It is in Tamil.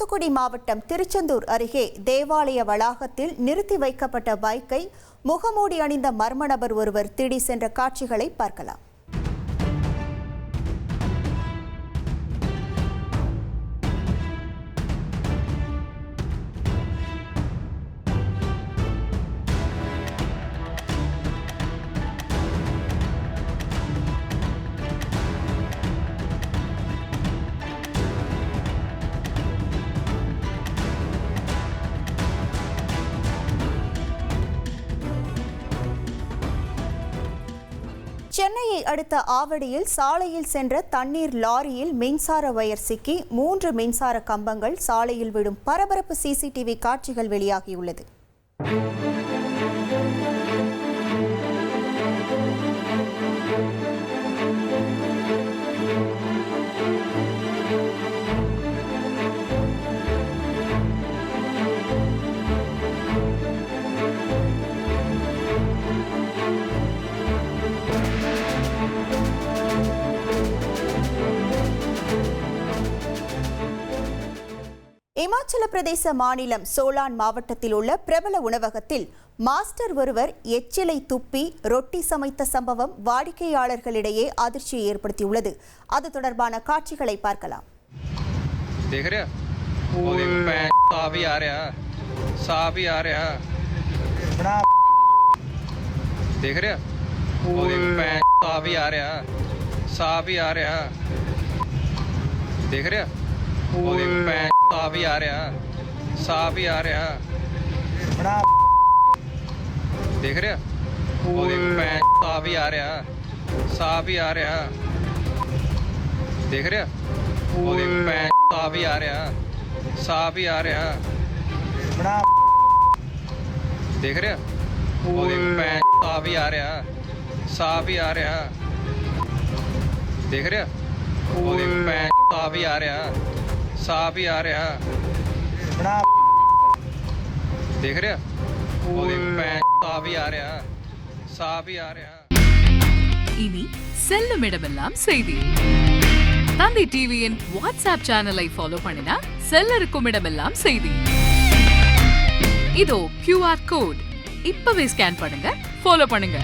தூத்துக்குடி மாவட்டம் திருச்செந்தூர் அருகே தேவாலய வளாகத்தில் நிறுத்தி வைக்கப்பட்ட பைக்கை முகமூடி அணிந்த மர்ம நபர் ஒருவர் திடி சென்ற காட்சிகளை பார்க்கலாம். சென்னையை அடுத்த ஆவடியில் சாலையில் சென்ற தண்ணீர் லாரியில் மின்சார வயர் சிக்கி மூன்று மின்சார கம்பங்கள் சாலையில் விடும் பரபரப்பு சிசிடிவி காட்சிகள் வெளியாகியுள்ளது. இமாச்சல பிரதேச மாநிலம் சோலான் மாவட்டத்தில் உள்ள பிரபல உணவகத்தில் மாஸ்டர் ஒருவர் எச்சிலை துப்பி ரொட்டி சமைத்த சம்பவம் வாடிக்கையாளர்களிடையே அதிர்ச்சியை ஏற்படுத்தியுள்ளது. அது தொடர்பான காட்சிகளை பார்க்கலாம். देख रहे हो? ਪੈਂ ਸਾਹ ਵੀ ਆ ਰਿਹਾ ਸਾਹ ਵੀ ਆ ਰਿਹਾ ਦੇਖ ਰਿਹਾ ਉਹਦੇ ਪੈਂ ਸਾਹ ਵੀ ਆ ਰਿਹਾ ਸਾਹ ਵੀ ਆ ਰਿਹਾ ਦੇਖ ਰਿਹਾ ਉਹਦੇ ਪੈਂ ਸਾਹ ਵੀ ਆ ਰਿਹਾ ਸਾਹ ਵੀ ਆ ਰਿਹਾ ਦੇਖ ਰਿਹਾ ਉਹਦੇ ਪੈਂ ਸਾਹ ਵੀ ਆ ਰਿਹਾ ਸਾਹ ਵੀ ਆ ਰਿਹਾ ਦੇਖ ਰਿਹਾ ਉਹਦੇ ਪੈਂ ਸਾਹ ਵੀ ਆ ਰਿਹਾ ਸਾਹ ਵੀ ਆ ਰਿਹਾ ਦੇਖ ਰਿਹਾ ਉਹਦੇ ਪੈਂ ਸਾਹ ਵੀ ਆ ਰਿਹਾ ਸਾਹ ਵੀ ਆ ਰਿਹਾ ਦੇਖ ਰਿਹਾ ਉਹਦੇ ਪੈਂ ਸਾਹ ਵੀ ਆ ਰਿਹਾ ਸਾਹ ਵੀ ਆ ਰਿਹਾ ਦੇਖ ਰਿਹਾ ਉਹਦੇ ਪੈਂ ਸਾਹ ਵੀ ਆ ਰਿਹਾ ਸਾਹ ਵੀ ਆ ਰਿਹਾ இனி செல்லும் இடமெல்லாம் செய்தி தந்தி டிவியின் வாட்ஸ்அப் சேனலை ஃபாலோ பண்ணினா செல்ல இருக்கும் இடமெல்லாம் செய்தி இதோ கியூஆர் கோட் இப்பவே ஸ்கேன் பண்ணுங்க ஃபாலோ பண்ணுங்க